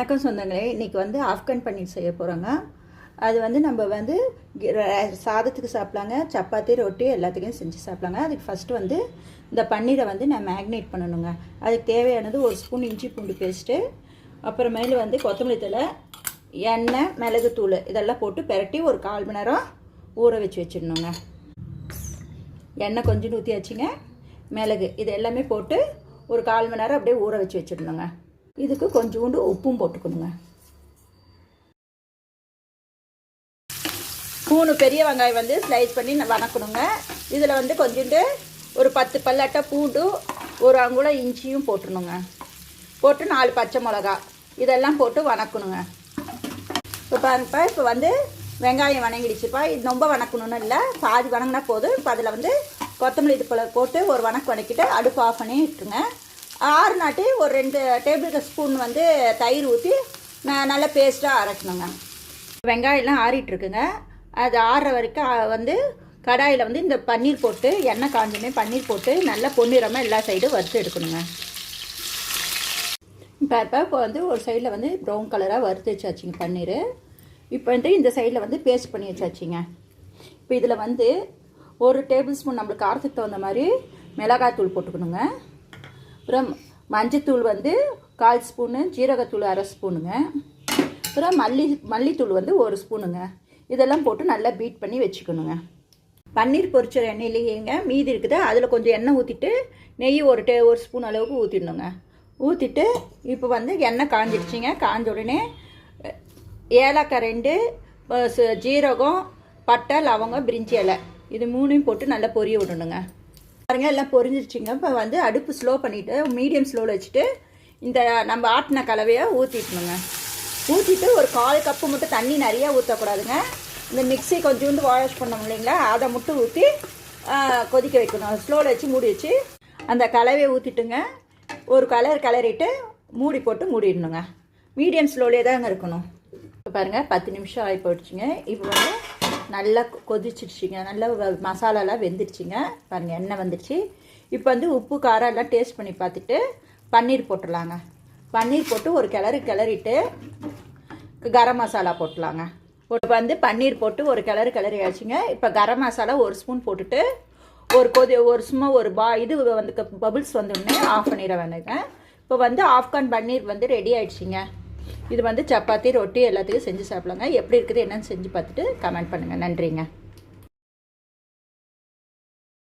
வணக்கம் சொந்தங்களே இன்றைக்கி வந்து ஆஃப்கன் பன்னீர் செய்ய போகிறோங்க அது வந்து நம்ம வந்து கி- ர- சாதத்துக்கு சாப்பிட்லாங்க சப்பாத்தி ரொட்டி எல்லாத்துக்கும் செஞ்சு சாப்பிட்லாங்க. அதுக்கு ஃபஸ்ட்டு வந்து இந்த பன்னீரை வந்து நான் மேக்னேட் பண்ணணுங்க. அதுக்கு தேவையானது ஒரு ஸ்பூன் இஞ்சி பூண்டு பேஸ்ட்டு அப்புறமேலு வந்து கொத்தமல்லி தழை எண்ணெய் மிளகுத்தூள் இதெல்லாம் போட்டு பெரட்டி ஒரு கால் மணி நேரம் ஊற வச்சு வச்சிடணுங்க. எண்ணெய் கொஞ்சம் ஊற்றியாச்சுங்க மிளகு இது எல்லாமே போட்டு ஒரு கால் மணி நேரம் அப்படியே ஊற வச்சு வச்சிடணுங்க. இதுக்கு கொஞ்சோண்டு உப்பும் போட்டுக்கணுங்க. மூணு பெரிய வெங்காயம் வந்து ஸ்லைஸ் பண்ணி வணக்கணுங்க. வதக்கணுங்க இதில் வந்து கொஞ்சோண்டு ஒரு பத்து பல்லாட்டை பூண்டும் ஒரு அங்குலம் இஞ்சியும் போட்டுருணுங்க போட்டு நாலு பச்சை மிளகா. இதெல்லாம் போட்டு வணக்கணுங்க. இப்போ பாருங்கப்பா இப்போ வந்து வெங்காயம் வணங்கிடுச்சுப்பா. இது ரொம்ப வணக்கணும்னு இல்லை. பாதி வணங்கினா போதும். இப்போ அதில் வந்து கொத்தமல்லி இது போல் போட்டு ஒரு வணக்கு வணக்கிட்டு அடுப்பு ஆஃப் பண்ணி விட்டுருங்க ஆறு நாட்டி ஒரு ரெண்டு டேபிள் ஸ்பூன் வந்து தயிர் ஊற்றி நான் நல்லா பேஸ்ட்டாக அரைக்கணுங்க. வெங்காயம்லாம் ஆறிட்டுருக்குங்க. அது ஆறுற வரைக்கும் வந்து கடாயில் வந்து இந்த பன்னீர் போட்டு எண்ணெய் காஞ்சமே பன்னீர் போட்டு நல்லா பொன்னிறமாக எல்லா சைடும் வறுத்து எடுக்கணுங்க. இப்போ இப்போ இப்போ வந்து ஒரு சைடில் வந்து ப்ரௌன் கலராக வறுத்து வச்சாச்சுங்க பன்னீர். இப்போ வந்து இந்த சைடில் வந்து பேஸ்ட் பண்ணி வச்சாச்சுங்க. இப்போ இதில் வந்து ஒரு டேபிள் ஸ்பூன் நம்மளுக்கு காரத்துக்கு தகுந்த மாதிரி மிளகாய் தூள் போட்டுக்கணுங்க. அப்புறம் மஞ்சத்தூள் வந்து கால் ஸ்பூனு ஜீரகத்தூள் அரை ஸ்பூனுங்க. அப்புறம் மல்லி மல்லித்தூள் வந்து ஒரு ஸ்பூனுங்க. இதெல்லாம் போட்டு நல்லா பீட் பண்ணி வச்சுக்கணுங்க. பன்னீர் பொரிச்ச எண்ணெயிலேங்க மீதி இருக்குது. அதில் கொஞ்சம் எண்ணெய் ஊற்றிட்டு நெய் ஒரு டே ஒரு ஸ்பூன் அளவுக்கு ஊற்றிடணுங்க ஊற்றிட்டு இப்போ வந்து எண்ணெய் காஞ்சிடுச்சிங்க காஞ்ச உடனே ஏலக்காய் ரெண்டு ஜீரகம் பட்டை லவங்கம் பிரிஞ்சி இலை. இது மூணையும் போட்டு நல்லா பொரிய விடணுங்க. பாருங்க எல்லாம் பொரிஞ்சிருச்சுங்க. இப்போ வந்து அடுப்பு ஸ்லோ பண்ணிவிட்டு மீடியம் ஸ்லோவில் வச்சுட்டு இந்த நம்ம ஆட்டின கலவையை ஊற்றிக்கணுங்க ஊற்றிட்டு ஒரு கால் கப்பு மட்டும் தண்ணி நிறையா ஊற்றக்கூடாதுங்க இந்த மிக்ஸி கொஞ்சோண்டு வாஷ் பண்ணோம் இல்லைங்களா அதை மட்டும் ஊற்றி கொதிக்க வைக்கணும். ஸ்லோவில் வச்சு மூடி வச்சு அந்த கலவையை ஊற்றிட்டுங்க ஒரு கலர் கலரிட்டு மூடி போட்டு மூடிடணுங்க. மீடியம் ஸ்லோலே தாங்க இருக்கணும். இப்போ பாருங்கள் பத்து நிமிஷம் ஆகி போயிடுச்சுங்க இப்போ வந்து நல்லா கொதிச்சிடுச்சிங்க. நல்லா வ- மசாலாலாம் வெந்துடுச்சிங்க. பாருங்கள் எண்ணெய் வந்துடுச்சு. இப்போ வந்து உப்பு காரம் எல்லாம் டேஸ்ட் பண்ணி பார்த்துட்டு பன்னீர் போட்டுடலாங்க. பன்னீர் போட்டு ஒரு கிளறு கிளறிட்டு கரம் மசாலா போட்டுலாங்க இப்போ வந்து பன்னீர் போட்டு ஒரு கிளறு கிளறி ஆச்சுங்க இப்போ கரம் மசாலா ஒரு ஸ்பூன் போட்டுட்டு ஒரு கொதி ஒரு சும்மா ஒரு பா இது வந்து பபுள்ஸ் வந்தோடனே ஆஃப் பண்ணிட வேணுங்க இப்போ வந்து ஆஃப்கான் பன்னீர் வந்து ரெடி ஆயிடுச்சுங்க. இது வந்து சப்பாத்தி ரொட்டி எல்லாத்துக்கும் செஞ்சு சாப்பிடலாங்க எப்படி இருக்குது என்னன்னு செஞ்சு பார்த்துட்டு கமெண்ட் பண்ணுங்கள் நன்றிங்க.